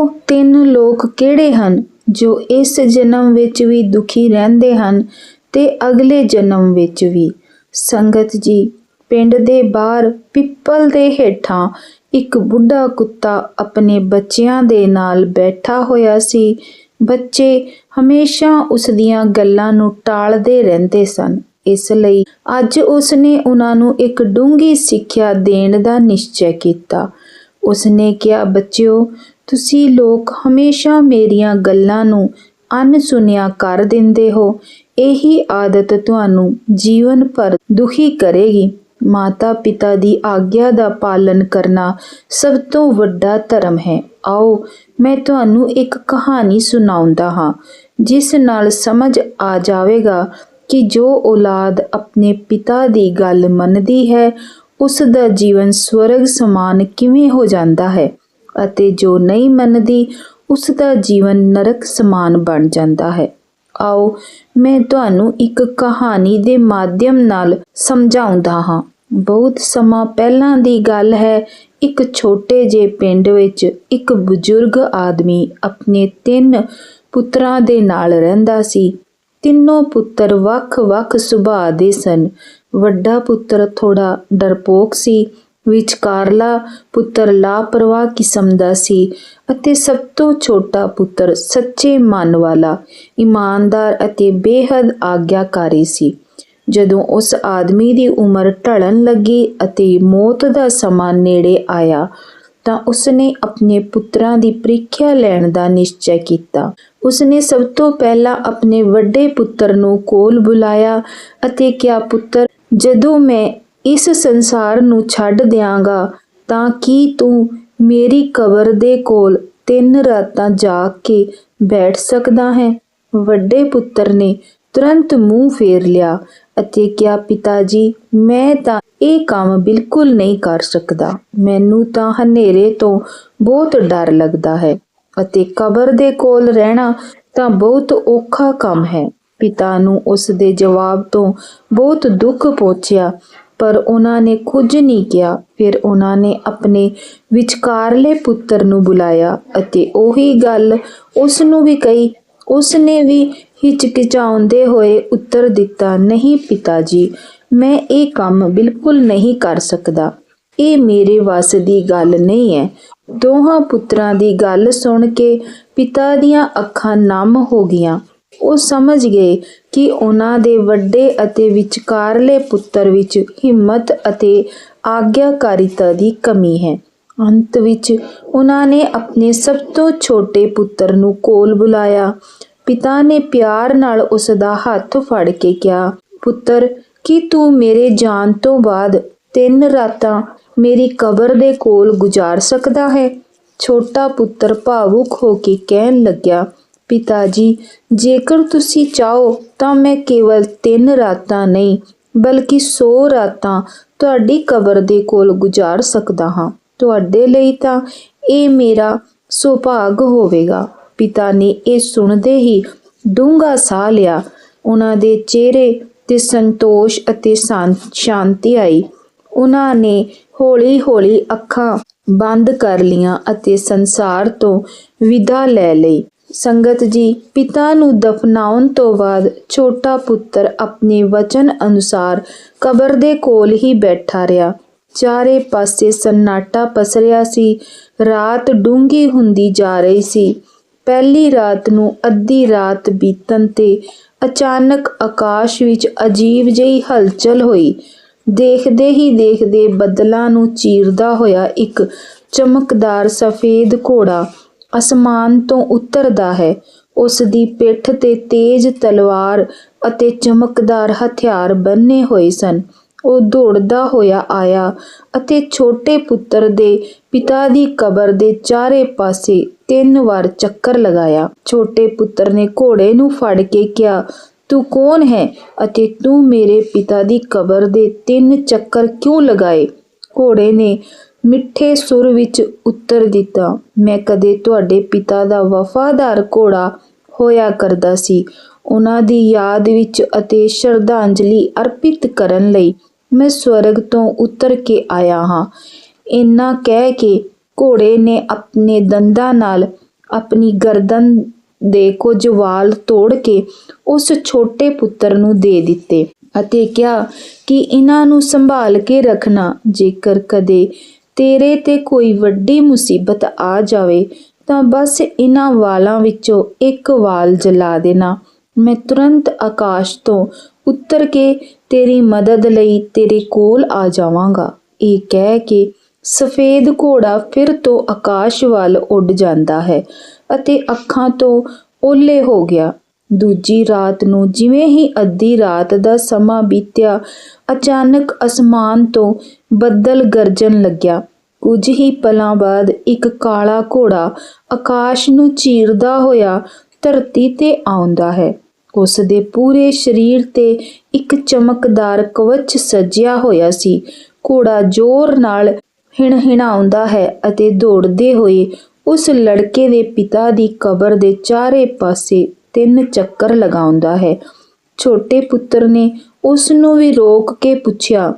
ਉਹ ਤਿੰਨ ਲੋਕ ਕਿਹੜੇ ਹਨ ਜੋ ਇਸ ਜਨਮ ਵਿੱਚ ਵੀ ਦੁਖੀ ਰਹਿੰਦੇ ਹਨ ਤੇ ਅਗਲੇ ਜਨਮ ਵਿੱਚ ਵੀ? ਸੰਗਤ ਜੀ, ਪਿੰਡ ਦੇ ਬਾਹਰ ਪਿੱਪਲ ਦੇ ਹੇਠਾਂ ਇੱਕ ਬੁੱਢਾ ਕੁੱਤਾ ਆਪਣੇ ਬੱਚਿਆਂ ਦੇ ਨਾਲ ਬੈਠਾ ਹੋਇਆ ਸੀ। ਬੱਚੇ ਹਮੇਸ਼ਾ ਉਸ ਦੀਆਂ ਗੱਲਾਂ ਨੂੰ ਟਾਲਦੇ ਰਹਿੰਦੇ ਸਨ। ਇਸ ਲਈ ਅੱਜ ਉਸ ਨੇ ਉਹਨਾਂ ਨੂੰ ਇੱਕ ਡੂੰਘੀ ਸਿੱਖਿਆ ਦੇਣ ਦਾ ਨਿਸ਼ਚੈ ਕੀਤਾ। ਉਸ ਨੇ ਕਿਹਾ, ਬੱਚਿਓ ਤੁਸੀਂ ਲੋਕ ਹਮੇਸ਼ਾ ਮੇਰੀਆਂ ਗੱਲਾਂ ਨੂੰ ਅਣਸੁਣਿਆ ਕਰ ਦਿੰਦੇ ਹੋ। ਇਹੀ ਆਦਤ ਤੁਹਾਨੂੰ ਜੀਵਨ ਭਰ ਦੁਖੀ ਕਰੇਗੀ। ਮਾਤਾ ਪਿਤਾ ਦੀ ਆਗਿਆ ਦਾ ਪਾਲਨ ਕਰਨਾ ਸਭ ਤੋਂ ਵੱਡਾ ਧਰਮ ਹੈ। ਆਓ, ਮੈਂ ਤੁਹਾਨੂੰ ਇੱਕ ਕਹਾਣੀ ਸੁਣਾਉਂਦਾ ਹਾਂ, ਜਿਸ ਨਾਲ ਸਮਝ ਆ ਜਾਵੇਗਾ ਕਿ ਜੋ ਔਲਾਦ ਆਪਣੇ ਪਿਤਾ ਦੀ ਗੱਲ ਮੰਨਦੀ ਹੈ, ਉਸ ਦਾ ਜੀਵਨ ਸਵਰਗ ਸਮਾਨ ਕਿਵੇਂ ਹੋ ਜਾਂਦਾ ਹੈ। ਅਤੇ ਜੋ ਨਹੀਂ ਮੰਨਦੀ, ਉਸ ਦਾ ਜੀਵਨ ਨਰਕ ਸਮਾਨ ਬਣ ਜਾਂਦਾ ਹੈ। ਆਓ, ਮੈਂ ਤੁਹਾਨੂੰ ਇੱਕ ਕਹਾਣੀ ਦੇ ਮਾਧਿਅਮ ਨਾਲ ਸਮਝਾਉਂਦਾ ਹਾਂ। ਬਹੁਤ ਸਮਾਂ ਪਹਿਲਾਂ ਦੀ ਗੱਲ ਹੈ, ਇੱਕ ਛੋਟੇ ਜਿਹੇ ਪਿੰਡ ਵਿੱਚ ਇੱਕ ਬਜ਼ੁਰਗ ਆਦਮੀ ਆਪਣੇ ਤਿੰਨ ਪੁੱਤਰਾਂ ਦੇ ਨਾਲ ਰਹਿੰਦਾ ਸੀ। ਤਿੰਨੋਂ ਪੁੱਤਰ ਵੱਖ-ਵੱਖ ਸੁਭਾਅ ਦੇ ਸਨ। ਵੱਡਾ ਪੁੱਤਰ ਥੋੜਾ ਡਰਪੋਕ ਸੀ ਵਿਚਕਾਰਲਾ ਪੁੱਤਰ ਲਾਪਰਵਾਹ ਕਿਸਮ ਦਾ ਸੀ ਅਤੇ ਸਭ ਤੋਂ ਛੋਟਾ ਪੁੱਤਰ ਸੱਚੇ ਮਨ ਵਾਲਾ, ਇਮਾਨਦਾਰ ਅਤੇ ਬੇਹੱਦ ਆਗਿਆਕਾਰੀ ਸੀ। ਜਦੋਂ ਉਸ ਆਦਮੀ ਦੀ ਉਮਰ ਢਲਣ ਲੱਗੀ ਅਤੇ ਮੌਤ ਦਾ ਸਮਾਂ ਨੇੜੇ ਆਇਆ, ਤਾਂ ਉਸਨੇ ਆਪਣੇ ਪੁੱਤਰਾਂ ਦੀ ਪ੍ਰੀਖਿਆ ਲੈਣ ਦਾ ਨਿਸ਼ਚੈ ਕੀਤਾ। ਉਸਨੇ ਸਭ ਤੋਂ ਪਹਿਲਾਂ ਆਪਣੇ ਵੱਡੇ ਪੁੱਤਰ ਨੂੰ ਕੋਲ ਬੁਲਾਇਆ ਅਤੇ ਕਿਹਾ, ਪੁੱਤਰ, ਜਦੋਂ ਮੈਂ ਇਸ ਸੰਸਾਰ ਨੂੰ ਛੱਡ ਦਿਆਂਗਾ, ਤਾਂ ਕੀ ਤੂੰ ਮੇਰੀ ਕਬਰ ਦੇ ਕੋਲ ਤਿੰਨ ਰਾਤਾਂ ਜਾਗ ਕੇ ਬੈਠ ਸਕਦਾ ਹੈ? ਵੱਡੇ ਪੁੱਤਰ ਨੇ ਤੁਰੰਤ ਮੂੰਹ ਫੇਰ ਲਿਆ ਅਤੇ ਕਿਹਾ ਪਿਤਾ ਜੀ ਮੈਂ ਤਾਂ ਇਹ ਕੰਮ ਬਿਲਕੁਲ ਨਹੀਂ ਕਰ ਸਕਦਾ। ਮੈਨੂੰ ਤਾਂ ਹਨੇਰੇ ਤੋਂ ਬਹੁਤ ਡਰ ਲੱਗਦਾ ਹੈ ਅਤੇ ਕਬਰ ਦੇ ਕੋਲ ਰਹਿਣਾ ਤਾਂ ਬਹੁਤ ਔਖਾ ਕੰਮ ਹੈ। ਪਿਤਾ ਨੂੰ ਉਸ ਦੇ ਜਵਾਬ ਤੋਂ ਬਹੁਤ ਦੁੱਖ ਪਹੁੰਚਿਆ ਪਰ ਉਹਨਾਂ ਨੇ ਕੁਝ ਨਹੀਂ ਕਿਹਾ। ਫਿਰ ਉਹਨਾਂ ਨੇ ਆਪਣੇ ਵਿਚਕਾਰਲੇ ਪੁੱਤਰ ਨੂੰ ਬੁਲਾਇਆ ਅਤੇ ਉਹੀ ਗੱਲ ਉਸ ਨੂੰ ਵੀ ਕਹੀ। ਉਸ ਨੇ ਵੀ ਹਿਚਕਿਚਾਉਂਦੇ ਹੋਏ ਉੱਤਰ ਦਿੱਤਾ, ਨਹੀਂ ਪਿਤਾ ਜੀ ਮੈਂ ਇਹ ਕੰਮ ਬਿਲਕੁਲ ਨਹੀਂ ਕਰ ਸਕਦਾ। ਇਹ ਮੇਰੇ ਵੱਸ ਦੀ ਗੱਲ ਨਹੀਂ ਹੈ। ਦੋਹਾਂ ਪੁੱਤਰਾਂ ਦੀ ਗੱਲ ਸੁਣ ਕੇ ਪਿਤਾ ਦੀਆਂ ਅੱਖਾਂ ਨਮ ਹੋ ਗਈਆਂ। ਉਹ ਸਮਝ ਗਏ ਕਿ ਉਹਨਾਂ ਦੇ ਵੱਡੇ ਅਤੇ ਵਿਚਕਾਰਲੇ ਪੁੱਤਰ ਵਿੱਚ ਹਿੰਮਤ ਅਤੇ ਆਗਿਆਕਾਰਿਤਾ ਦੀ ਕਮੀ ਹੈ। ਅੰਤ ਵਿੱਚ ਉਹਨਾਂ ਨੇ ਆਪਣੇ ਸਭ ਤੋਂ ਛੋਟੇ ਪੁੱਤਰ ਨੂੰ ਕੋਲ ਬੁਲਾਇਆ। ਪਿਤਾ ਨੇ ਪਿਆਰ ਨਾਲ ਉਸ ਦਾ ਹੱਥ ਫੜ ਕੇ ਕਿਹਾ, ਪੁੱਤਰ, ਕੀ ਤੂੰ ਮੇਰੇ ਜਾਣ ਤੋਂ ਬਾਅਦ ਤਿੰਨ ਰਾਤਾਂ ਮੇਰੀ ਕਬਰ ਦੇ ਕੋਲ ਗੁਜ਼ਾਰ ਸਕਦਾ ਹੈ? ਛੋਟਾ ਪੁੱਤਰ ਭਾਵੁਕ ਹੋ ਕੇ ਕਹਿਣ ਲੱਗਿਆ ਪਿਤਾ ਜੀ ਜੇਕਰ ਤੁਸੀਂ ਚਾਹੋ ਤਾਂ ਮੈਂ ਕੇਵਲ ਤਿੰਨ ਰਾਤਾਂ ਨਹੀਂ, ਬਲਕਿ 100 ਰਾਤਾਂ ਤੁਹਾਡੀ ਕਬਰ ਦੇ ਕੋਲ ਗੁਜ਼ਾਰ ਸਕਦਾ ਹਾਂ। ਤੁਹਾਡੇ ਲਈ ਤਾਂ ਇਹ ਮੇਰਾ ਸੁਭਾਗ ਹੋਵੇਗਾ। ਪਿਤਾ ਨੇ ਇਹ ਸੁਣਦੇ ਹੀ ਡੂੰਘਾ ਸਾਹ ਲਿਆ। ਉਹਨਾਂ ਦੇ ਚਿਹਰੇ ਤੇ ਸੰਤੋਸ਼ ਅਤੇ ਸ਼ਾਂ- ਸ਼ਾਂਤੀ ਆਈ। ਉਹਨਾਂ ਨੇ ਹੌਲੀ-ਹੌਲੀ ਅੱਖਾਂ ਬੰਦ ਕਰ ਲੀਆਂ ਅਤੇ ਸੰਸਾਰ ਤੋਂ ਵਿਦਾ ਲੈ ਲਈ। ਸੰਗਤ ਜੀ, ਪਿਤਾ ਨੂੰ ਦਫਨਾਉਣ ਤੋਂ ਬਾਅਦ ਛੋਟਾ ਪੁੱਤਰ ਆਪਣੇ ਵਚਨ ਅਨੁਸਾਰ ਕਬਰ ਦੇ ਕੋਲ ਹੀ ਬੈਠਾ ਰਿਹਾ। ਚਾਰੇ ਪਾਸੇ ਸੰਨਾਟਾ ਪਸਰਿਆ ਸੀ, ਰਾਤ ਡੂੰਗੀ ਹੁੰਦੀ ਜਾ ਰਹੀ ਸੀ। ਪਹਿਲੀ ਰਾਤ ਨੂੰ ਅੱਧੀ ਰਾਤ ਬੀਤਣ ਤੇ ਅਚਾਨਕ ਆਕਾਸ਼ ਵਿੱਚ ਅਜੀਬ ਜਿਹੀ ਹਲਚਲ ਹੋਈ। ਦੇਖਦੇ ਹੀ ਦੇਖਦੇ ਬੱਦਲਾਂ ਨੂੰ ਚੀਰਦਾ ਹੋਇਆ ਇੱਕ ਚਮਕਦਾਰ ਸਫੇਦ ਘੋੜਾ ਅਸਮਾਨ ਤੋਂ ਉਤਰਦਾ ਹੈ। ਉਸ ਦੀ ਪਿੱਠ ਤੇ ਤੇਜ਼ ਤਲਵਾਰ ਅਤੇ ਚਮਕਦਾਰ ਹਥਿਆਰ ਬੰਨੇ ਹੋਏ ਸਨ। ਉਹ ਦੌੜਦਾ ਹੋਇਆ ਆਇਆ ਅਤੇ ਛੋਟੇ ਪੁੱਤਰ ਦੇ ਪਿਤਾ ਦੀ ਕਬਰ ਦੇ ਚਾਰੇ ਪਾਸੇ ਤਿੰਨ ਵਾਰ ਚੱਕਰ ਲਗਾਇਆ। ਛੋਟੇ ਪੁੱਤਰ ਨੇ ਘੋੜੇ ਨੂੰ ਫੜ ਕੇ ਕਿਹਾ, ਤੂੰ ਕੌਣ ਹੈ ਅਤੇ ਤੂੰ ਮੇਰੇ ਪਿਤਾ ਦੀ ਕਬਰ ਦੇ ਤਿੰਨ ਚੱਕਰ ਕਿਉਂ ਲਗਾਏ? ਘੋੜੇ ਨੇ ਮਿੱਠੇ ਸੁਰ ਵਿੱਚ ਉੱਤਰ ਦਿੱਤਾ, ਮੈਂ ਕਦੇ ਤੁਹਾਡੇ ਪਿਤਾ ਦਾ ਵਫਾਦਾਰ ਘੋੜਾ ਹੋਇਆ ਕਰਦਾ ਸੀ। ਉਹਨਾਂ ਦੀ ਯਾਦ ਵਿੱਚ ਅਤੇ ਸ਼ਰਧਾਂਜਲੀ ਅਰਪਿਤ ਕਰਨ ਲਈ ਮੈਂ ਸਵਰਗ ਤੋਂ ਉਤਰ ਕੇ ਆਇਆ ਹਾਂ। ਇੰਨਾ ਕਹਿ ਕੇ ਘੋੜੇ ਨੇ ਆਪਣੇ ਦੰਦਾਂ ਨਾਲ ਆਪਣੀ ਗਰਦਨ ਦੇ ਕੁਝ ਵਾਲ ਤੋੜ ਕੇ ਉਸ ਛੋਟੇ ਪੁੱਤਰ ਨੂੰ ਦੇ ਦਿੱਤੇ ਅਤੇ ਕਿਹਾ ਕਿ ਇਹਨਾਂ ਨੂੰ ਸੰਭਾਲ ਕੇ ਰੱਖਣਾ, ਜੇਕਰ ਕਦੇ ਤੇਰੇ ਤੇ ਕੋਈ ਵੱਡੀ ਮੁਸੀਬਤ ਆ ਜਾਵੇ, ਤਾਂ ਬਸ ਇਹਨਾਂ ਵਾਲਾਂ ਵਿੱਚੋਂ ਇੱਕ ਵਾਲ ਜਲਾ ਦੇਣਾ। ਮੈਂ ਤੁਰੰਤ ਆਕਾਸ਼ ਤੋਂ ਉੱਤਰ ਕੇ ਤੇਰੀ ਮਦਦ ਲਈ ਤੇਰੇ ਕੋਲ ਆ ਜਾਵਾਂਗਾ। ਇਹ ਕਹਿ ਕੇ ਸਫੇਦ ਘੋੜਾ ਫਿਰ ਤੋਂ ਆਕਾਸ਼ ਵੱਲ ਉੱਡ ਜਾਂਦਾ ਹੈ ਅਤੇ ਅੱਖਾਂ ਤੋਂ ਓਲੇ ਹੋ ਗਿਆ। ਦੂਜੀ ਰਾਤ ਨੂੰ ਜਿਵੇਂ ਹੀ ਅੱਧੀ ਰਾਤ ਦਾ ਸਮਾਂ ਬੀਤਿਆ, ਅਚਾਨਕ ਅਸਮਾਨ ਤੋਂ ਬੱਦਲ ਗਰਜਣ ਲੱਗਿਆ। ਕੁਝ ਹੀ ਪਲਾਂ ਬਾਅਦ ਇੱਕ ਕਾਲਾ ਘੋੜਾ ਆਕਾਸ਼ ਨੂੰ ਚੀਰਦਾ ਹੋਇਆ ਧਰਤੀ ਤੇ ਆਉਂਦਾ ਹੈ। ਉਸ ਦੇ ਪੂਰੇ ਸਰੀਰ ਤੇ ਇੱਕ ਚਮਕਦਾਰ ਕਵਚ ਸਜਿਆ ਹੋਇਆ ਸੀ। ਘੋੜਾ ਜ਼ੋਰ ਨਾਲ ਹਿਣਹਿਣਾਉਂਦਾ ਹੈ ਅਤੇ ਦੌੜਦੇ ਹੋਏ ਉਸ ਲੜਕੇ ਦੇ ਪਿਤਾ ਦੀ ਕਬਰ ਦੇ ਚਾਰੇ ਪਾਸੇ ਤਿੰਨ ਚੱਕਰ ਲਗਾਉਂਦਾ ਹੈ। ਛੋਟੇ ਪੁੱਤਰ ਨੇ ਉਸ ਨੂੰ ਵੀ ਰੋਕ ਕੇ ਪੁੱਛਿਆ,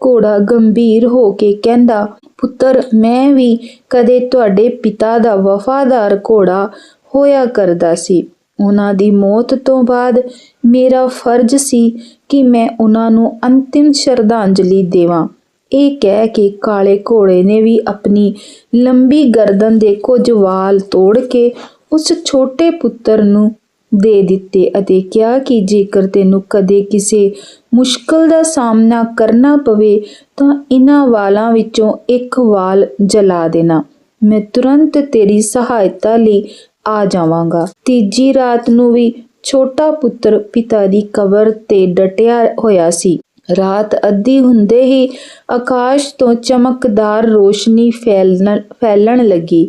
ਘੋੜਾ ਗੰਭੀਰ ਹੋ ਕੇ ਕਹਿੰਦਾ, ਪੁੱਤਰ, ਮੈਂ ਵੀ ਕਦੇ ਤੁਹਾਡੇ ਪਿਤਾ ਦਾ ਵਫਾਦਾਰ ਘੋੜਾ ਹੋਇਆ ਕਰਦਾ ਸੀ। ਉਹਨਾਂ ਦੀ ਮੌਤ ਤੋਂ ਬਾਅਦ ਮੇਰਾ ਫਰਜ਼ ਸੀ ਕਿ ਮੈਂ ਉਹਨਾਂ ਨੂੰ ਅੰਤਿਮ ਸ਼ਰਧਾਂਜਲੀ ਦੇਵਾਂ। ਇਹ ਕਹਿ ਕੇ ਕਾਲੇ ਘੋੜੇ ਨੇ ਵੀ ਆਪਣੀ ਲੰਬੀ ਗਰਦਨ ਦੇ ਕੁਝ ਵਾਲ ਤੋੜ ਕੇ ਉਸ ਛੋਟੇ ਪੁੱਤਰ ਨੂੰ ਦੇ ਦਿੱਤੇ ਅਤੇ ਕਿਹਾ ਕਿ ਜੇਕਰ ਤੈਨੂੰ ਕਦੇ ਕਿਸੇ ਮੁਸ਼ਕਲ ਦਾ ਸਾਹਮਣਾ ਕਰਨਾ ਪਵੇ, ਤਾਂ ਇਹਨਾਂ ਵਾਲਾਂ ਵਿੱਚੋਂ ਇੱਕ ਵਾਲ ਜਲਾ ਦੇਣਾ। ਮੈਂ ਤੁਰੰਤ ਤੇਰੀ ਸਹਾਇਤਾ ਲਈ ਆ ਜਾਵਾਂਗਾ। ਤੀਜੀ ਰਾਤ ਨੂੰ ਵੀ ਛੋਟਾ ਪੁੱਤਰ ਪਿਤਾ ਦੀ ਕਬਰ ਤੇ ਡਟਿਆ ਹੋਇਆ ਸੀ। ਰਾਤ ਅੱਧੀ ਹੁੰਦੇ ਹੀ ਆਕਾਸ਼ ਤੋਂ ਚਮਕਦਾਰ ਰੋਸ਼ਨੀ ਫੈਲਣ ਫੈਲਣ ਲੱਗੀ।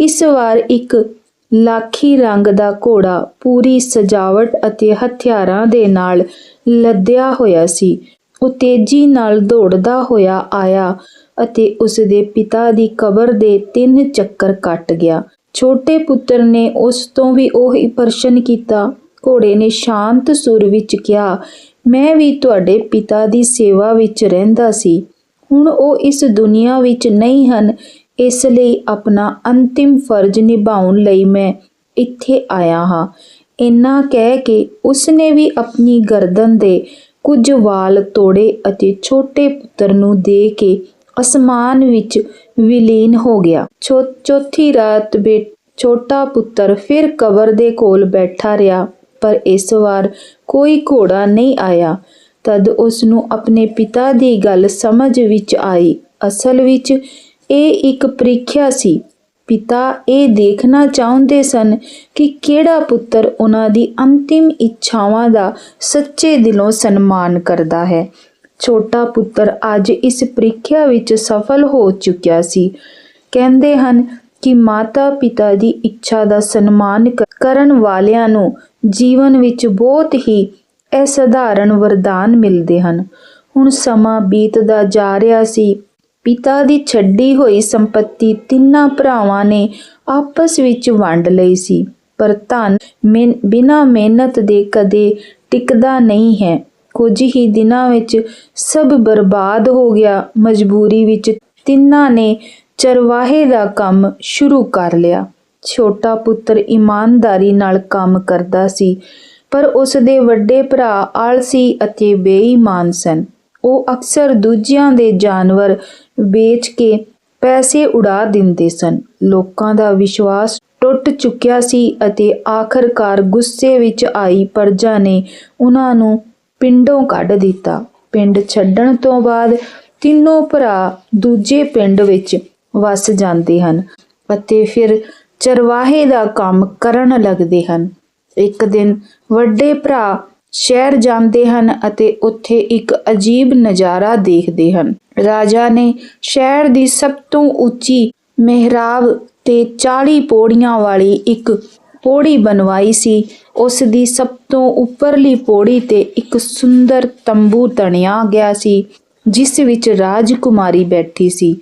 ਇਸ ਵਾਰ ਇੱਕ ਲਾਖੀ ਰੰਗ ਦਾ ਘੋੜਾ ਪੂਰੀ ਸਜਾਵਟ ਅਤੇ ਹਥਿਆਰਾਂ ਦੇ ਨਾਲ ਲੱਦਿਆ ਹੋਇਆ ਸੀ। ਉਹ ਤੇਜ਼ੀ ਨਾਲ ਦੌੜਦਾ ਹੋਇਆ ਆਇਆ ਅਤੇ ਉਸ ਦੇ ਪਿਤਾ ਦੀ ਕਬਰ ਦੇ ਤਿੰਨ ਚੱਕਰ ਕੱਟ ਗਿਆ। ਛੋਟੇ ਪੁੱਤਰ ਨੇ ਉਸ ਤੋਂ ਵੀ ਉਹੀ ਪ੍ਰਸ਼ਨ ਕੀਤਾ। ਘੋੜੇ ਨੇ ਸ਼ਾਂਤ ਸੁਰ ਵਿੱਚ ਕਿਹਾ, ਮੈਂ ਵੀ ਤੁਹਾਡੇ ਪਿਤਾ ਦੀ ਸੇਵਾ ਵਿੱਚ ਰਹਿੰਦਾ ਸੀ। ਹੁਣ ਉਹ ਇਸ ਦੁਨੀਆ ਵਿੱਚ ਨਹੀਂ ਹਨ। ਇਸ ਲਈ ਆਪਣਾ ਅੰਤਿਮ ਫਰਜ਼ ਨਿਭਾਉਣ ਲਈ ਮੈਂ ਇੱਥੇ ਆਇਆ ਹਾਂ। ਇੰਨਾ ਕਹਿ ਕੇ ਉਸਨੇ ਵੀ ਆਪਣੀ ਗਰਦਨ ਦੇ ਕੁਝ ਵਾਲ ਤੋੜੇ ਅਤੇ ਛੋਟੇ ਪੁੱਤਰ ਨੂੰ ਦੇ ਕੇ ਅਸਮਾਨ ਵਿੱਚ ਵਿਲੀਨ ਹੋ ਗਿਆ। ਚੌ- ਚੌਥੀ ਰਾਤ ਬੇ ਛੋਟਾ ਪੁੱਤਰ ਫਿਰ ਕਬਰ ਦੇ ਕੋਲ ਬੈਠਾ ਰਿਹਾ, ਪਰ ਇਸ ਵਾਰ ਕੋਈ ਘੋੜਾ ਨਹੀਂ ਆਇਆ। ਤਦ ਉਸ ਨੂੰ ਆਪਣੇ ਪਿਤਾ ਦੀ ਗੱਲ ਸਮਝ ਵਿੱਚ ਆਈ। ਅਸਲ ਵਿੱਚ ਇਹ ਇੱਕ ਪ੍ਰੀਖਿਆ ਸੀ। ਪਿਤਾ ਇਹ ਦੇਖਣਾ ਚਾਹੁੰਦੇ ਸਨ ਕਿ ਕਿਹੜਾ ਪੁੱਤਰ ਉਹਨਾਂ ਦੀ ਅੰਤਿਮ ਇੱਛਾਵਾਂ ਦਾ ਸੱਚੇ ਦਿਲੋਂ ਸਨਮਾਨ ਕਰਦਾ ਹੈ। ਛੋਟਾ ਪੁੱਤਰ ਅੱਜ ਇਸ ਪ੍ਰੀਖਿਆ ਵਿੱਚ ਸਫਲ ਹੋ ਚੁੱਕਿਆ ਸੀ। ਕਹਿੰਦੇ ਹਨ ਕਿ ਮਾਤਾ ਪਿਤਾ ਦੀ ਇੱਛਾ ਦਾ ਸਨਮਾਨ ਕ- ਕਰਨ ਵਾਲਿਆਂ ਨੂੰ ਜੀਵਨ ਵਿੱਚ ਬਹੁਤ ਹੀ ਅਸਧਾਰਨ ਵਰਦਾਨ ਮਿਲਦੇ ਹਨ। ਹੁਣ ਸਮਾਂ ਬੀਤਦਾ ਜਾ ਰਿਹਾ ਸੀ। ਪਿਤਾ ਦੀ ਛੱਡੀ ਹੋਈ ਸੰਪਤੀ ਤਿੰਨਾਂ ਭਰਾਵਾਂ ਨੇ ਆਪਸ ਵਿੱਚ ਵੰਡ ਲਈ ਸੀ। ਪਰ ਧਨ ਮਿਹਨ- ਬਿਨਾਂ ਮਿਹਨਤ ਦੇ ਕਦੇ ਟਿਕਦਾ ਨਹੀਂ ਹੈ। ਕੁਝ ਹੀ ਦਿਨਾਂ ਵਿੱਚ ਸਭ ਬਰਬਾਦ ਹੋ ਗਿਆ। ਮਜਬੂਰੀ ਵਿੱਚ ਤਿੰਨਾਂ ਨੇ ਚਰਵਾਹੇ ਦਾ ਕੰਮ ਸ਼ੁਰੂ ਕਰ ਲਿਆ। ਛੋਟਾ ਪੁੱਤਰ ਇਮਾਨਦਾਰੀ ਨਾਲ ਕੰਮ ਕਰਦਾ ਸੀ, ਪਰ ਉਸ ਦੇ ਵੱਡੇ ਭਰਾ ਆਲਸੀ ਅਤੇ ਬੇਈਮਾਨ ਸਨ। ਉਹ ਅਕਸਰ ਦੂਜਿਆਂ ਦੇ ਜਾਨਵਰ ਵੇਚ ਕੇ ਪੈਸੇ ਉਡਾ ਦਿੰਦੇ ਸਨ। ਲੋਕਾਂ ਦਾ ਵਿਸ਼ਵਾਸ ਟੁੱਟ ਚੁੱਕਿਆ ਸੀ ਅਤੇ ਆਖਰਕਾਰ ਗੁੱਸੇ ਵਿੱਚ ਆਈ ਪਰਜਾ ਨੇ ਉਹਨਾਂ ਨੂੰ ਪਿੰਡੋਂ ਕੱਢ ਦਿੱਤਾ। ਪਿੰਡ ਛੱਡਣ ਤੋਂ ਬਾਅਦ ਤਿੰਨੋਂ ਭਰਾ ਦੂਜੇ ਪਿੰਡ ਵਿੱਚ ਵਸ ਜਾਂਦੇ ਹਨ ਅਤੇ ਫਿਰ ਚਰਵਾਹੇ ਦਾ ਕੰਮ ਕਰਨ ਲੱਗਦੇ ਹਨ। ਇੱਕ ਦਿਨ ਵੱਡੇ ਭਰਾ ਸ਼ਹਿਰ ਜਾਂਦੇ ਹਨ ਅਤੇ ਉੱਥੇ ਇੱਕ ਅਜੀਬ ਨਜ਼ਾਰਾ ਦੇਖਦੇ ਹਨ। ਰਾਜਾ ਨੇ ਸ਼ਹਿਰ ਦੀ ਸਭ ਤੋਂ ਉੱਚੀ ਮਿਹਰਾਬ ਤੇ 40 ਪੌੜੀਆਂ ਵਾਲੀ ਇੱਕ ਪੌੜੀ ਬਣਵਾਈ ਸੀ। ਉਸ ਦੀ ਸਭ ਤੋਂ ਉੱਪਰਲੀ ਪੌੜੀ ਤੇ ਇੱਕ ਸੁੰਦਰ ਤੰਬੂ ਤਣਿਆ ਗਿਆ ਸੀ, ਜਿਸ ਵਿੱਚ ਰਾਜਕੁਮਾਰੀ ਬੈਠੀ ਸੀ।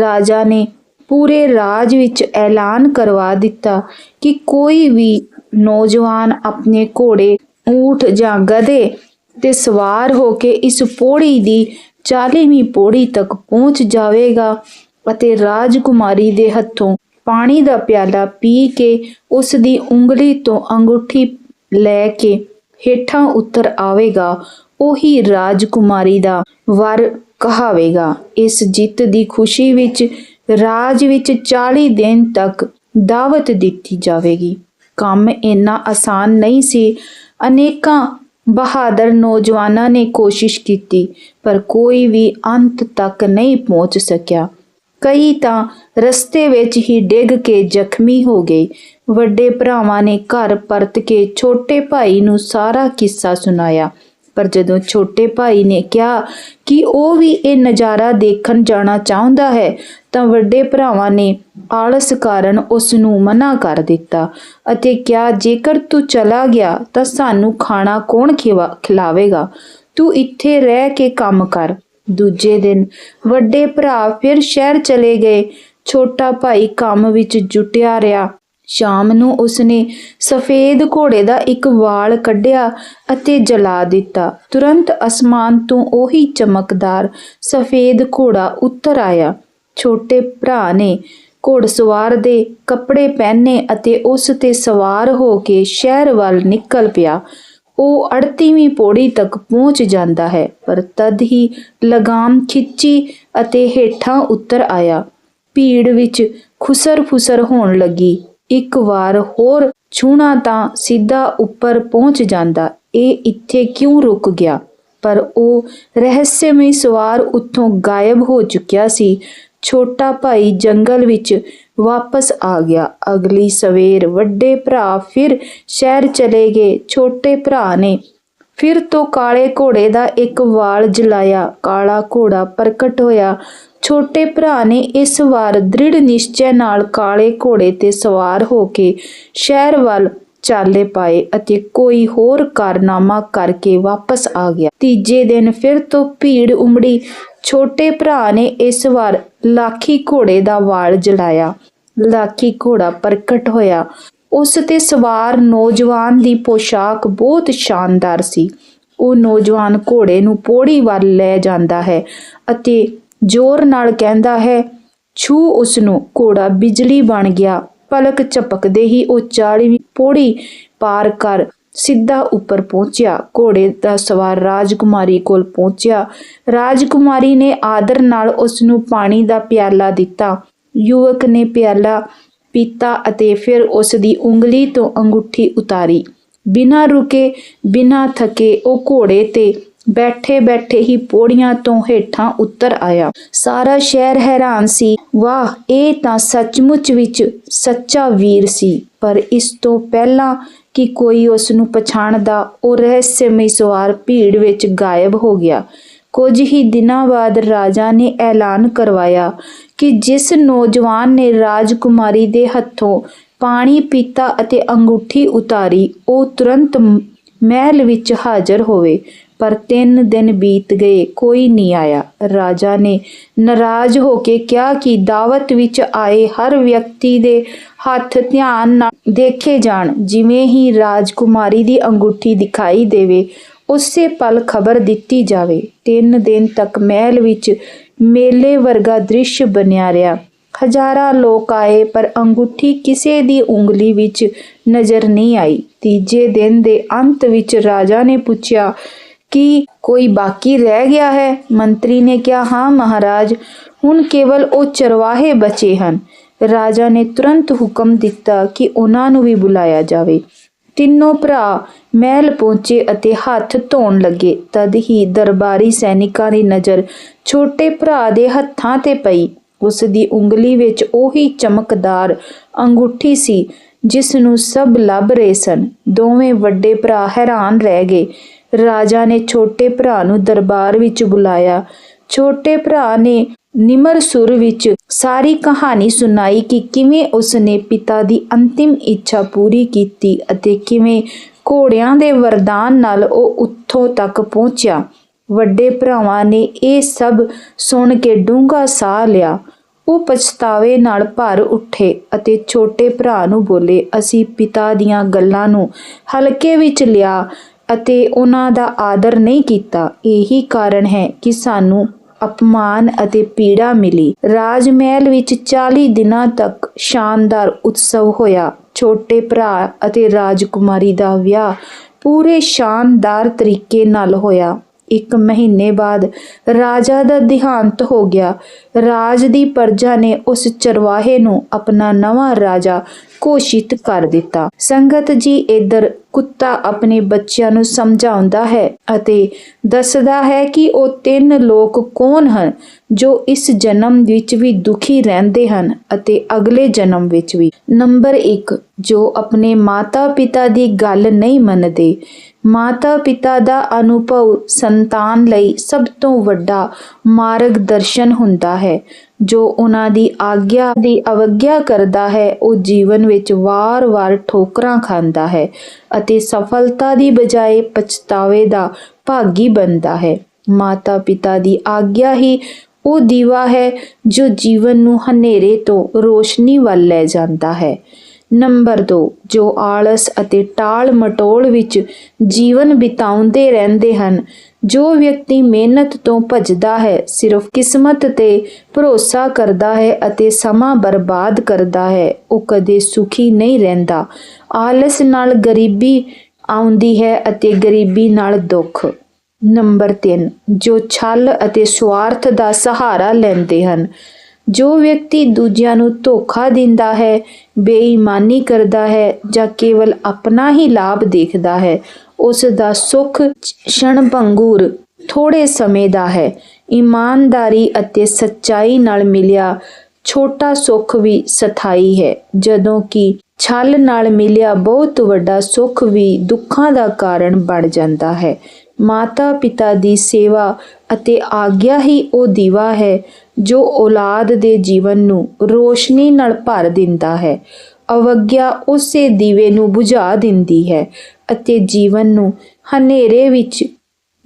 ਰਾਜਾ ਨੇ ਪੂਰੇ ਰਾਜ ਵਿੱਚ ਐਲਾਨ ਕਰਵਾ ਦਿੱਤਾ ਕਿ ਕੋਈ ਵੀ ਨੌਜਵਾਨ ਆਪਣੇ ਘੋੜੇ ਊਠ ਜਾਂ ਗਧੇ ਤੇ ਸਵਾਰ ਹੋ ਕੇ ਇਸ ਪੌੜੀ ਦੀ 40ਵੀਂ ਪੌੜੀ ਤੱਕ ਪਹੁੰਚ ਜਾਵੇਗਾ ਅਤੇ ਰਾਜਕੁਮਾਰੀ ਦੇ ਹੱਥੋਂ ਪਾਣੀ ਦਾ ਪਿਆਲਾ ਪੀ ਕੇ ਉਸ ਦੀ ਉਂਗਲੀ ਤੋਂ ਅੰਗੂਠੀ ਲੈ ਕੇ ਹੇਠਾਂ ਉਤਰ ਆਵੇਗਾ, ਉਹੀ ਰਾਜਕੁਮਾਰੀ ਦਾ ਵਰ ਕਹਾਵੇਗਾ। ਇਸ ਜਿੱਤ ਦੀ ਖੁਸ਼ੀ ਵਿੱਚ ਰਾਜ ਵਿੱਚ 40 ਦਿਨ ਤੱਕ ਦਾਵਤ ਦਿੱਤੀ ਜਾਵੇਗੀ। ਕੰਮ ਇੰਨਾ ਆਸਾਨ ਨਹੀਂ ਸੀ ਅਨੇਕਾਂ ਬਹਾਦਰ ਨੌਜਵਾਨਾਂ ਨੇ ਕੋਸ਼ਿਸ਼ ਕੀਤੀ, ਪਰ ਕੋਈ ਵੀ ਅੰਤ ਤੱਕ ਨਹੀਂ ਪਹੁੰਚ ਸਕਿਆ। ਕਈ ਤਾਂ ਰਸਤੇ ਵਿੱਚ ਹੀ ਡਿੱਗ ਕੇ ਜ਼ਖਮੀ ਹੋ ਗਏ। ਵੱਡੇ ਭਰਾਵਾਂ ਨੇ ਘਰ ਪਰਤ ਕੇ ਛੋਟੇ ਭਾਈ ਨੂੰ ਸਾਰਾ ਕਿੱਸਾ ਸੁਣਾਇਆ। ਪਰ ਜਦੋਂ ਛੋਟੇ ਭਾਈ ਨੇ ਕਿਹਾ ਕਿ ਉਹ ਵੀ ਇਹ ਨਜ਼ਾਰਾ ਦੇਖਣ ਜਾਣਾ ਚਾਹੁੰਦਾ ਹੈ, ਤਾਂ ਵੱਡੇ ਭਰਾਵਾਂ ਨੇ ਆਲਸ ਕਾਰਨ ਉਸ ਨੂੰ ਮਨਾ ਕਰ ਦਿੱਤਾ ਅਤੇ ਕਿਹਾ, ਜੇਕਰ ਤੂੰ ਚਲਾ ਗਿਆ, ਤਾਂ ਸਾਨੂੰ ਖਾਣਾ ਕੌਣ ਖਿਵਾ- ਖਿਲਾਵੇਗਾ? ਤੂੰ ਇੱਥੇ ਰਹਿ ਕੇ ਕੰਮ ਕਰ। ਦੂਜੇ ਦਿਨ ਵੱਡੇ ਭਰਾ ਫਿਰ ਸ਼ਹਿਰ ਚਲੇ ਗਏ। ਛੋਟਾ ਭਾਈ ਕੰਮ ਵਿੱਚ ਜੁਟਿਆ ਰਿਹਾ। ਸ਼ਾਮ ਨੂੰ ਉਸਨੇ ਸਫੇਦ ਘੋੜੇ ਦਾ ਇੱਕ ਵਾਲ ਕੱਢਿਆ ਅਤੇ ਜਲਾ ਦਿੱਤਾ। ਤੁਰੰਤ ਅਸਮਾਨ ਤੋਂ ਉਹੀ ਚਮਕਦਾਰ ਸਫੇਦ ਘੋੜਾ ਉੱਤਰ ਆਇਆ। ਛੋਟੇ ਭਰਾ ਨੇ ਘੋੜਸਵਾਰ ਦੇ ਕੱਪੜੇ ਪਹਿਨੇ ਅਤੇ ਉਸ ਤੇ ਸਵਾਰ ਹੋ ਕੇ ਸ਼ਹਿਰ ਵੱਲ ਨਿਕਲ ਪਿਆ। ਉਹ 38ਵੀਂ ਪੌੜੀ ਤੱਕ ਪਹੁੰਚ ਜਾਂਦਾ ਹੈ, ਪਰ ਤਦ ਹੀ ਲਗਾਮ ਖਿੱਚੀ ਅਤੇ ਹੇਠਾਂ ਉਤਰ ਆਇਆ। ਭੀੜ ਵਿੱਚ ਖੁਸਰ-ਫੁਸਰ ਹੋਣ ਲੱਗੀ। ਇੱਕ ਵਾਰ ਹੋਰ ਛੂਣਾ ਤਾਂ ਸਿੱਧਾ ਉੱਪਰ ਪਹੁੰਚ ਜਾਂਦਾ। ਇਹ ਇੱਥੇ ਕਿਉਂ ਰੁਕ ਗਿਆ? ਪਰ ਉਹ ਰਹੱਸਮਈ ਸਵਾਰ ਉੱਥੋਂ ਗਾਇਬ ਹੋ ਚੁੱਕਿਆ ਸੀ। ਛੋਟਾ ਭਾਈ ਜੰਗਲ ਵਿੱਚ ਵਾਪਸ ਆ ਗਿਆ। ਅਗਲੀ ਸਵੇਰ ਵੱਡੇ ਭਰਾ ਫਿਰ ਸ਼ਹਿਰ ਚਲੇ ਗਏ। ਛੋਟੇ ਭਰਾ ਨੇ ਫਿਰ ਤੋਂ ਕਾਲੇ ਘੋੜੇ ਦਾ ਇੱਕ ਵਾਲ ਜਲਾਇਆ। ਕਾਲਾ ਘੋੜਾ ਪ੍ਰਕਟ ਹੋਇਆ। ਛੋਟੇ ਭਰਾ ਨੇ ਇਸ ਵਾਰ ਦ੍ਰਿੜ ਨਿਸ਼ਚੈ ਨਾਲ ਕਾਲੇ ਘੋੜੇ ਤੇ ਸਵਾਰ ਹੋ ਕੇ ਸ਼ਹਿਰ ਵੱਲ ਚਾਲੇ ਪਾਏ ਅਤੇ ਕੋਈ ਹੋਰ ਕਾਰਨਾਮਾ ਕਰਕੇ ਵਾਪਸ ਆ ਗਿਆ। ਤੀਜੇ ਦਿਨ ਫਿਰ ਤੋਂ ਭੀੜ ਉਮੜੀ। ਛੋਟੇ ਭਰਾ ਨੇ ਇਸ ਵਾਰ ਲਾਖੀ ਘੋੜੇ ਦਾ ਵਾਲ ਜਲਾਇਆ। ਲਾਖੀ ਘੋੜਾ ਪ੍ਰਗਟ ਹੋਇਆ। ਉਸ ਤੇ ਸਵਾਰ ਨੌਜਵਾਨ ਦੀ ਪੋਸ਼ਾਕ ਬਹੁਤ ਸ਼ਾਨਦਾਰ ਸੀ। ਉਹ ਨੌਜਵਾਨ ਘੋੜੇ ਨੂੰ ਪੌੜੀ ਵੱਲ ਲੈ ਜਾਂਦਾ ਹੈ ਅਤੇ ਜ਼ੋਰ ਨਾਲ ਕਹਿੰਦਾ ਹੈ, ਛੂ ਉਸ ਨੂੰ ਘੋੜਾ ਬਿਜਲੀ ਬਣ ਗਿਆ। ਪਲਕ ਝਪਕਦੇ ਹੀ ਉਹ 40ਵੀਂ ਪੌੜੀ ਪਾਰ ਕਰ ਸਿੱਧਾ ਉੱਪਰ ਪਹੁੰਚਿਆ। ਘੋੜੇ ਦਾ ਸਵਾਰ ਰਾਜਕੁਮਾਰੀ ਕੋਲ ਪਹੁੰਚਿਆ। ਰਾਜਕੁਮਾਰੀ ਨੇ ਆਦਰ ਨਾਲ ਉਸ ਨੂੰ ਪਾਣੀ ਦਾ ਪਿਆਲਾ ਦਿੱਤਾ। ਯੁਵਕ ਨੇ ਪਿਆਲਾ ਪੀਤਾ ਅਤੇ ਫਿਰ ਉਸ ਦੀ ਉਂਗਲੀ ਤੋਂ ਅੰਗੂਠੀ ਉਤਾਰੀ। ਬਿਨਾਂ ਰੁਕੇ, ਬਿਨਾਂ ਥਕੇ ਉਹ ਘੋੜੇ ਤੇ ਬੈਠੇ ਬੈਠੇ ਹੀ ਪੌੜੀਆਂ ਤੋਂ ਹੇਠਾਂ ਉਤਰ ਆਇਆ। ਸਾਰਾ ਸ਼ਹਿਰ ਹੈਰਾਨ ਸੀ। ਵਾਹ, ਇਹ ਤਾਂ ਸੱਚਮੁੱਚ ਵਿੱਚ ਸੱਚਾ ਵੀਰ ਸੀ। ਪਰ ਇਸ ਤੋਂ ਪਹਿਲਾਂ ਕਿ ਕੋਈ ਉਸ ਨੂੰ ਪਛਾਣਦਾ, ਉਹ ਰਹੱਸਮਈ ਸਵਾਰ ਭੀੜ ਵਿੱਚ ਗਾਇਬ ਹੋ ਗਿਆ। ਕੁਝ ਹੀ ਦਿਨਾਂ ਬਾਅਦ ਰਾਜਾ ਨੇ ਐਲਾਨ ਕਰਵਾਇਆ ਕਿ ਜਿਸ ਨੌਜਵਾਨ ਨੇ ਰਾਜਕੁਮਾਰੀ ਦੇ ਹੱਥੋਂ ਪਾਣੀ ਪੀਤਾ ਅਤੇ ਅੰਗੂਠੀ ਉਤਾਰੀ, ਉਹ ਤੁਰੰਤ ਮਹਿਲ ਵਿੱਚ ਹਾਜ਼ਰ ਹੋਵੇ। ਪਰ ਤਿੰਨ ਦਿਨ ਬੀਤ ਗਏ, ਕੋਈ ਨਹੀਂ ਆਇਆ। ਰਾਜਾ ਨੇ ਨਾਰਾਜ਼ ਹੋ ਕੇ ਕਿਹਾ ਕਿ ਦਾਵਤ ਵਿੱਚ ਆਏ ਹਰ ਵਿਅਕਤੀ ਦੇ ਹੱਥ ਧਿਆਨ ਨਾਲ ਦੇਖੇ ਜਾਣ, ਜਿਵੇਂ ਹੀ ਰਾਜਕੁਮਾਰੀ ਦੀ ਅੰਗੂਠੀ ਦਿਖਾਈ ਦੇਵੇ, ਉਸੇ ਪਲ ਖਬਰ ਦਿੱਤੀ ਜਾਵੇ। ਤਿੰਨ ਦਿਨ ਤੱਕ ਮਹਿਲ ਵਿੱਚ ਮੇਲੇ ਵਰਗਾ ਦ੍ਰਿਸ਼ ਬਣਿਆ ਰਿਹਾ। ਹਜ਼ਾਰਾਂ ਲੋਕ ਆਏ, ਪਰ ਅੰਗੂਠੀ ਕਿਸੇ ਦੀ ਉਂਗਲੀ ਵਿੱਚ ਨਜ਼ਰ ਨਹੀਂ ਆਈ। ਤੀਜੇ ਦਿਨ ਦੇ ਅੰਤ ਵਿੱਚ ਰਾਜਾ ਨੇ ਪੁੱਛਿਆ ਕੀ ਕੋਈ ਬਾਕੀ ਰਹਿ ਗਿਆ ਹੈ? ਮੰਤਰੀ ਨੇ ਕਿਹਾ, ਹਾਂ ਮਹਾਰਾਜ, ਹੁਣ ਕੇਵਲ ਉਹ ਚਰਵਾਹੇ ਬਚੇ ਹਨ। ਰਾਜਾ ਨੇ ਤੁਰੰਤ ਹੁਕਮ ਦਿੱਤਾ ਕਿ ਉਹਨਾਂ ਨੂੰ ਵੀ ਬੁਲਾਇਆ ਜਾਵੇ। ਤਿੰਨੋਂ ਭਰਾ ਮਹਿਲ ਪਹੁੰਚੇ ਅਤੇ ਹੱਥ ਧੋਣ ਲੱਗੇ। ਤਦ ਹੀ ਦਰਬਾਰੀ ਸੈਨਿਕਾਂ ਦੀ ਨਜ਼ਰ ਛੋਟੇ ਭਰਾ ਦੇ ਹੱਥਾਂ ਤੇ ਪਈ। ਉਸ ਦੀ ਉਂਗਲੀ ਵਿੱਚ ਉਹੀ ਚਮਕਦਾਰ ਅੰਗੂਠੀ ਸੀ, ਜਿਸ ਨੂੰ ਸਭ ਲੱਭ ਰਹੇ ਸਨ। ਦੋਵੇਂ ਵੱਡੇ ਭਰਾ ਹੈਰਾਨ ਰਹਿ ਗਏ। ਰਾਜਾ ਨੇ ਛੋਟੇ ਭਰਾ ਨੂੰ ਦਰਬਾਰ ਵਿੱਚ ਬੁਲਾਇਆ। ਛੋਟੇ ਭਰਾ ਨੇ ਨਿਮਰ ਸੁਰ ਵਿੱਚ ਸਾਰੀ ਕਹਾਣੀ ਸੁਣਾਈ ਕਿ ਕਿਵੇਂ ਉਸਨੇ ਪਿਤਾ ਦੀ ਅੰਤਿਮ ਇੱਛਾ ਪੂਰੀ ਕੀਤੀ ਅਤੇ ਕਿਵੇਂ ਘੋੜਿਆਂ ਦੇ ਵਰਦਾਨ ਨਾਲ ਉਹ ਉੱਥੋਂ ਤੱਕ ਪਹੁੰਚਿਆ। ਵੱਡੇ ਭਰਾਵਾਂ ਨੇ ਇਹ ਸਭ ਸੁਣ ਕੇ ਡੂੰਘਾ ਸਾਹ ਲਿਆ। ਉਹ ਪਛਤਾਵੇ ਨਾਲ ਭਰ ਉੱਠੇ ਅਤੇ ਛੋਟੇ ਭਰਾ ਨੂੰ ਬੋਲੇ, ਅਸੀਂ ਪਿਤਾ ਦੀਆਂ ਗੱਲਾਂ ਨੂੰ ਹਲਕੇ ਵਿੱਚ ਲਿਆ ਅਤੇ ਉਹਨਾਂ ਦਾ ਆਦਰ ਨਹੀਂ ਕੀਤਾ। ਇਹੀ ਕਾਰਨ ਹੈ ਕਿ ਸਾਨੂੰ ਅਪਮਾਨ ਅਤੇ ਪੀੜਾ ਮਿਲੀ। ਰਾਜ ਮਹਿਲ ਵਿੱਚ 40 ਦਿਨਾਂ ਤੱਕ ਸ਼ਾਨਦਾਰ ਉਤਸਵ ਹੋਇਆ। ਛੋਟੇ ਭਰਾ ਅਤੇ ਰਾਜਕੁਮਾਰੀ ਦਾ ਵਿਆਹ ਪੂਰੇ ਸ਼ਾਨਦਾਰ ਤਰੀਕੇ ਨਾਲ ਹੋਇਆ। ਇੱਕ ਮਹੀਨੇ ਬਾਅਦ ਰਾਜਾ ਦਾ ਦਿਹਾਂਤ ਹੋ ਗਿਆ। ਰਾਜ ਦੀ ਪਰਜਾ ਨੇ ਉਸ ਚਰਵਾਹੇ ਨੂੰ ਆਪਣਾ ਨਵਾਂ ਰਾਜਾ ਘੋਸ਼ਿਤ ਕਰ ਦਿੱਤਾ। ਸੰਗਤ ਜੀ ਇਧਰ ਕੁੱਤਾ ਆਪਣੇ ਬੱਚਿਆਂ ਨੂੰ ਸਮਝਾਉਂਦਾ ਹੈ ਅਤੇ ਦੱਸਦਾ ਹੈ ਕਿ ਉਹ ਤਿੰਨ ਲੋਕ ਕੌਣ ਹਨ ਜੋ ਇਸ ਜਨਮ ਵਿੱਚ ਵੀ ਦੁਖੀ ਰਹਿੰਦੇ ਹਨ ਅਤੇ ਅਗਲੇ ਜਨਮ ਵਿੱਚ ਵੀ। ਨੰਬਰ 1 ਜੋ ਆਪਣੇ ਮਾਤਾ-ਪਿਤਾ ਦੀ ਗੱਲ ਨਹੀਂ ਮੰਨਦੇ। ਮਾਤਾ-ਪਿਤਾ ਦਾ ਅਨੁਭਵ ਸੰਤਾਨ ਲਈ ਸਭ ਤੋਂ ਵੱਡਾ ਮਾਰਗਦਰਸ਼ਨ ਹੁੰਦਾ ਹੈ। ਜੋ ਉਹਨਾਂ ਦੀ ਆਗਿਆ ਦੀ ਅਵਗਿਆ ਕਰਦਾ ਹੈ, ਉਹ ਜੀਵਨ ਵਿੱਚ ਵਾਰ-ਵਾਰ ਠੋਕਰਾਂ ਖਾਂਦਾ ਹੈ ਅਤੇ ਸਫਲਤਾ ਦੀ ਬਜਾਏ ਪਛਤਾਵੇ ਦਾ ਭਾਗੀ ਬਣਦਾ ਹੈ। ਮਾਤਾ-ਪਿਤਾ ਦੀ ਆਗਿਆ ਹੀ ਉਹ ਦੀਵਾ ਹੈ ਜੋ ਜੀਵਨ ਨੂੰ ਹਨੇਰੇ ਤੋਂ ਰੋਸ਼ਨੀ ਵੱਲ ਲੈ ਜਾਂਦਾ ਹੈ। ਨੰਬਰ 2 ਜੋ ਆਲਸ ਅਤੇ ਟਾਲ ਮਟੋਲ ਵਿੱਚ ਜੀਵਨ ਬਿਤਾਉਂਦੇ ਰਹਿੰਦੇ ਹਨ ਜੋ ਵਿਅਕਤੀ ਮਿਹਨਤ ਤੋਂ ਭੱਜਦਾ ਹੈ, ਸਿਰਫ ਕਿਸਮਤ ਤੇ ਭਰੋਸਾ ਕਰਦਾ ਹੈ ਅਤੇ ਸਮਾਂ ਬਰਬਾਦ ਕਰਦਾ ਹੈ, ਉਹ ਕਦੇ ਸੁਖੀ ਨਹੀਂ ਰਹਿੰਦਾ। ਆਲਸ ਨਾਲ ਗਰੀਬੀ ਆਉਂਦੀ ਹੈ ਅਤੇ ਗਰੀਬੀ ਨਾਲ ਦੁੱਖ। ਨੰਬਰ 3 ਜੋ ਛਲ ਅਤੇ ਸਵਾਰਥ ਦਾ ਸਹਾਰਾ ਲੈਂਦੇ ਹਨ। ਜੋ ਵਿਅਕਤੀ ਦੂਜਿਆਂ ਨੂੰ ਧੋਖਾ ਦਿੰਦਾ ਹੈ, ਬੇਈਮਾਨੀ ਕਰਦਾ ਹੈ ਜਾਂ ਕੇਵਲ ਆਪਣਾ ਹੀ ਲਾਭ ਦੇਖਦਾ ਹੈ ਉਸ ਦਾ ਸੁੱਖ ਛਣਭੰਗੂਰ ਥੋੜੇ ਸਮੇਂ ਦਾ ਹੈ। ਇਮਾਨਦਾਰੀ ਅਤੇ ਸੱਚਾਈ ਨਾਲ ਮਿਲਿਆ ਛੋਟਾ ਸੁੱਖ ਵੀ ਸਥਾਈ ਹੈ। ਜਦੋਂ ਕਿ ਛਲ ਨਾਲ ਮਿਲਿਆ ਬਹੁਤ ਵੱਡਾ ਸੁੱਖ ਵੀ ਦੁੱਖਾਂ ਦਾ ਕਾਰਨ ਬਣ ਜਾਂਦਾ ਹੈ। ਮਾਤਾ ਪਿਤਾ ਦੀ ਸੇਵਾ ਅਤੇ ਆਗਿਆ ਹੀ ਉਹ ਦੀਵਾ ਹੈ, ਜੋ ਔਲਾਦ ਦੇ ਜੀਵਨ ਨੂੰ ਰੋਸ਼ਨੀ ਨਾਲ ਭਰ ਦਿੰਦਾ ਹੈ। ਅਵਗਿਆ ਉਸੇ ਦੀਵੇ ਨੂੰ ਬੁਝਾ ਦਿੰਦੀ ਹੈ ਅਤੇ ਜੀਵਨ ਨੂੰ ਹਨੇਰੇ ਵਿੱਚ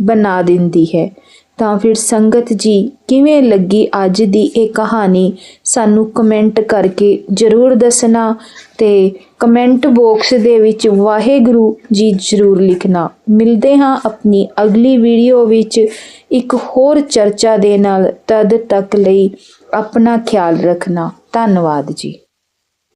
ਬਣਾ ਦਿੰਦੀ ਹੈ। ਤਾਂ ਫਿਰ ਸੰਗਤ ਜੀ, ਕਿਵੇਂ ਲੱਗੀ ਅੱਜ ਦੀ ਇਹ ਕਹਾਣੀ? ਸਾਨੂੰ ਕਮੈਂਟ ਕਰਕੇ ਜਰੂਰ ਦੱਸਣਾ ਤੇ ਕਮੈਂਟ ਬਾਕਸ ਦੇ ਵਿੱਚ ਵਾਹਿਗੁਰੂ ਜੀ ਜਰੂਰ ਲਿਖਣਾ। ਮਿਲਦੇ ਹਾਂ ਆਪਣੀ ਅਗਲੀ ਵੀਡੀਓ ਵਿੱਚ ਇੱਕ ਹੋਰ ਚਰਚਾ ਦੇ ਨਾਲ। ਤਦ ਤੱਕ ਲਈ ਆਪਣਾ ਖਿਆਲ ਰੱਖਣਾ। ਧੰਨਵਾਦ ਜੀ।